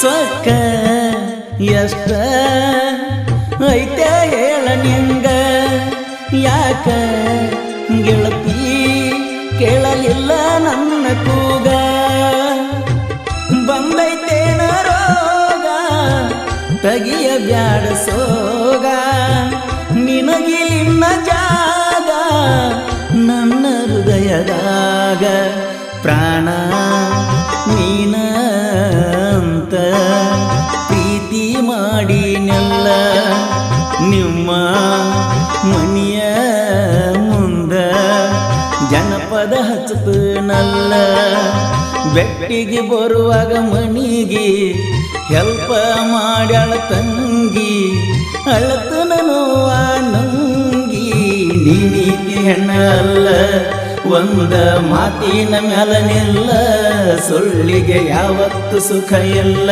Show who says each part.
Speaker 1: ಸೊಕ್ಕ ಎಷ್ಟ ಐತೆ ಹೇಳ ನಿಂಗ? ಯಾಕ ಗೆಳತಿ ಕೇಳಲಿಲ್ಲ ನನ್ನ ಕೂಗ? ಬಂದೈತೇನ ರೋಗ? ತಗಿಯ ಬ್ಯಾಡ ಸೋಗ? ನಿನಗಿಲಿನ್ನ ಜಾಗ? ನನ್ನ ಹೃದಯದಾಗ ಪ್ರಾಣ ನೀನ ಮಾಡಿನೆಲ್ಲ ನಿಮ್ಮ ಮನಿಯ ಮುಂದ ಜನಪದ ಹಚ್ಚತನಲ್ಲ ಬೆಟ್ಟಿಗೆ ಬರುವಾಗ ಮಣಿಗೆ ಹೆಲ್ಪ ಮಾಡ್ಯಾಳ ತಂಗಿ ಅಳತನ ನೋವ ನಂಗಿ, ನೀನಿಗೆ ಹೆಣ್ಣಲ್ಲ, ಒಂದ ಮಾತಿನ ಮ್ಯಾಲ ನಿಲ್ಲ, ಸುಳ್ಳಿಗೆ ಯಾವತ್ತು ಸುಖ ಇಲ್ಲ.